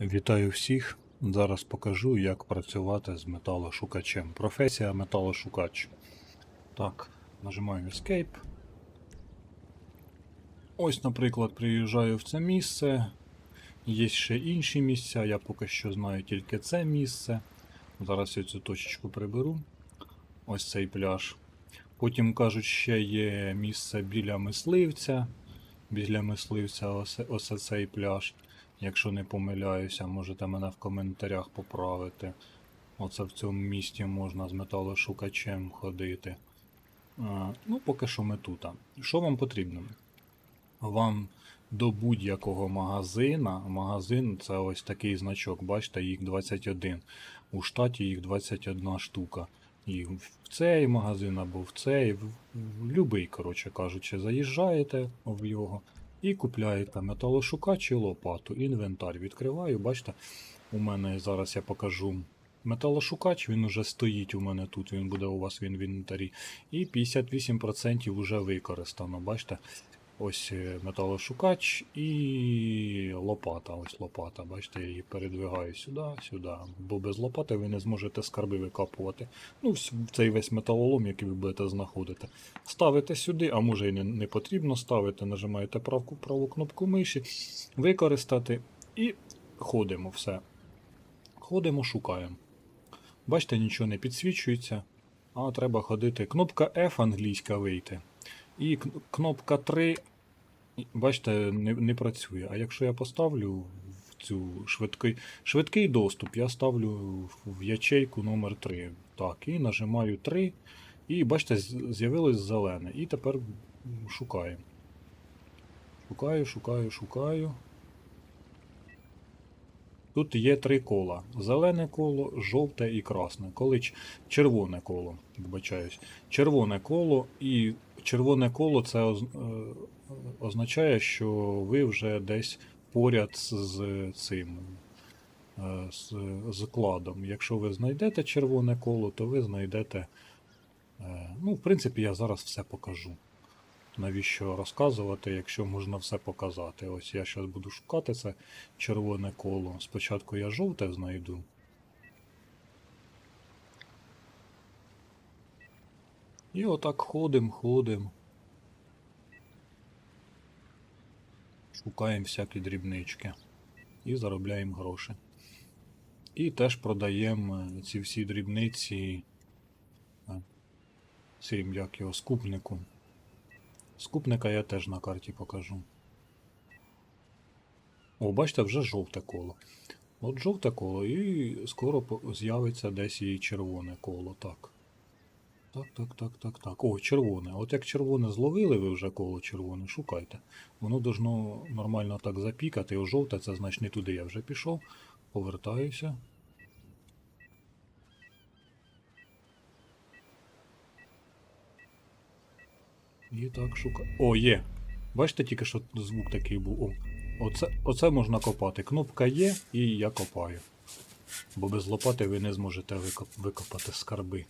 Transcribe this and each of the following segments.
Вітаю всіх. Зараз покажу, як працювати з металошукачем. Професія металошукач. Так, нажимаю Escape. Ось, наприклад, приїжджаю в це місце. Є ще інші місця, я поки що знаю тільки це місце. Зараз я цю точечку приберу. Ось цей пляж. Потім кажуть, ще є місце біля мисливця. Біля мисливця ось, ось цей пляж. Якщо не помиляюся, можете мене в коментарях поправити. Оце в цьому місті можна з металошукачем ходити. А, ну, поки що ми тут. Що вам потрібно? Вам до будь-якого магазина. Магазин це ось такий значок, бачите, їх 21. У штаті їх 21 штука. І в цей магазин або в цей, в, в любий, коротше кажучи, заїжджаєте в його і купляєте металошукач і лопату. Інвентар відкриваю. Бачите, у мене зараз я покажу металошукач, він уже стоїть у мене тут, він буде у вас в інвентарі. І 58% вже використано. Бачите? Ось е, металошукач і лопата. Ось лопата. Бачите, я її передвигаю сюди, сюди. Бо без лопати ви не зможете скарби викапувати. Ну, цей весь металолом, який ви будете знаходити. Ставите сюди, а може і не, не потрібно ставити. Нажимаєте правку, праву кнопку миші, використати і ходимо все. Ходимо, шукаємо. Бачите, нічого не підсвічується, а треба ходити. Кнопка F англійська вийти. І кнопка 3, бачите, не, не працює. А якщо я поставлю в цю швидкий, швидкий доступ, я ставлю в- ячейку номер 3. Так, і нажимаю 3. І бачите, з'явилось зелене. І тепер шукаємо. Шукаю, шукаю, шукаю. Тут є три кола: зелене коло, жовте і красне. Коли червоне коло, вибачаюсь. Червоне коло і червоне коло це е, означає, що ви вже десь поряд з цим е, з, з кладом. Якщо ви знайдете червоне коло, то ви знайдете. е, Ну, в принципі, я зараз все покажу. Навіщо розказувати, якщо можна все показати? Ось я зараз буду шукати це червоне коло. Спочатку я жовте знайду. І отак ходим, ходим. Шукаємо всякі дрібнички. І заробляємо гроші. І теж продаємо е, ці всі дрібниці е, цим, як його, скупнику. Скупника я теж на карті покажу. О, бачите, вже жовте коло. От жовте коло, і скоро з'явиться десь і червоне коло. Так. Так, так, так, так, так. О, червоне. От як червоне зловили ви вже коло червоне, шукайте. Воно должно нормально так запікати. О, жовте, це значить не туди я вже пішов. Повертаюся. І так шукаю. О, є. Бачите, тільки що звук такий був. О, оце, оце можна копати. Кнопка є, і я копаю. Бо без лопати ви не зможете викоп- викопати скарби.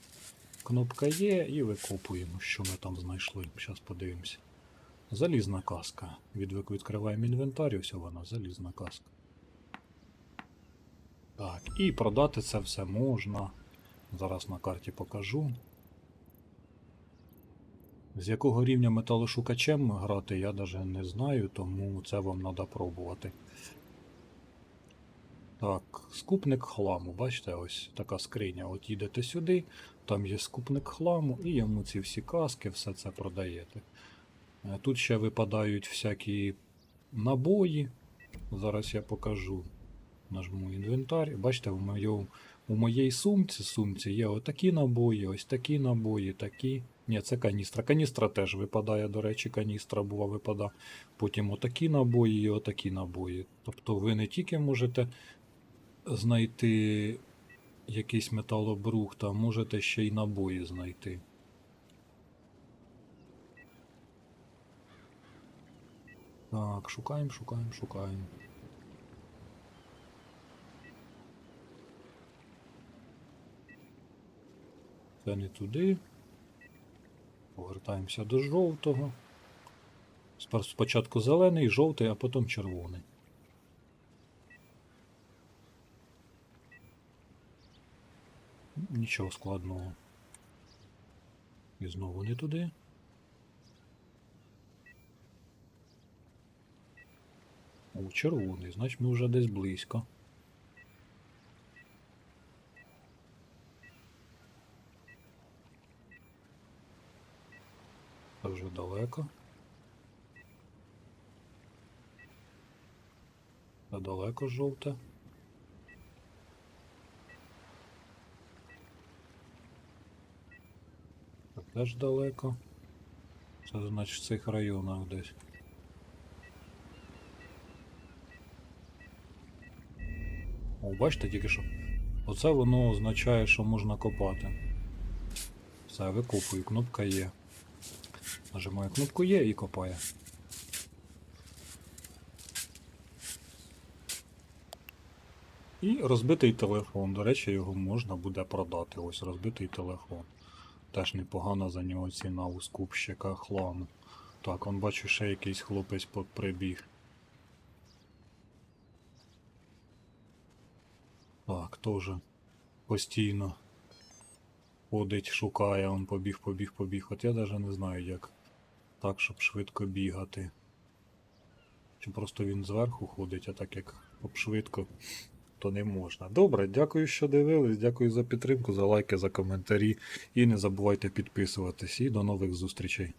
Кнопка є і викопуємо, що ми там знайшли. Зараз подивимося. Залізна каска. Відвик відкриваємо інвентар, ось вона, залізна каска. Так, і продати це все можна. Зараз на карті покажу. З якого рівня металошукачем грати, я навіть не знаю, тому це вам треба пробувати. Так, скупник хламу. Бачите, ось така скриня. От їдете сюди, там є скупник хламу, і йому ці всі каски, все це продаєте. Е, Тут ще випадають всякі набої. Зараз я покажу. Нажму інвентар. Бачите, у, мою, у моїй сумці, сумці є отакі набої, ось такі набої, такі. Ні, це каністра. Каністра теж випадає, до речі, каністра бува випадає. Потім отакі набої і отакі набої. Тобто ви не тільки можете знайти якийсь металобрухт, а можете ще й набої знайти. Так, шукаємо, шукаємо, шукаємо. Це не туди. Повертаємося до жовтого. Спочатку зелений, жовтий, а потім червоний. Нічого складного. І знову не туди. О, червоний, значить ми вже десь близько. Вже далеко. Це далеко жовте. Це теж далеко. Це значить в цих районах десь. О, бачите тільки що. Оце воно означає, що можна копати. Все, викопую, кнопка є. Нажимаю кнопку є і копає. І розбитий телефон. До речі, його можна буде продати. Ось розбитий телефон. Теж непогана за нього ціна у скупщика хламу. Так, он бачу, ще якийсь хлопець прибіг. Так, теж постійно ходить, шукає, он побіг, побіг, побіг. От я навіть не знаю, як так, щоб швидко бігати. Чи просто він зверху ходить, а так як швидко, то не можна. Добре, дякую, що дивились, дякую за підтримку, за лайки, за коментарі. І не забувайте підписуватись. І до нових зустрічей.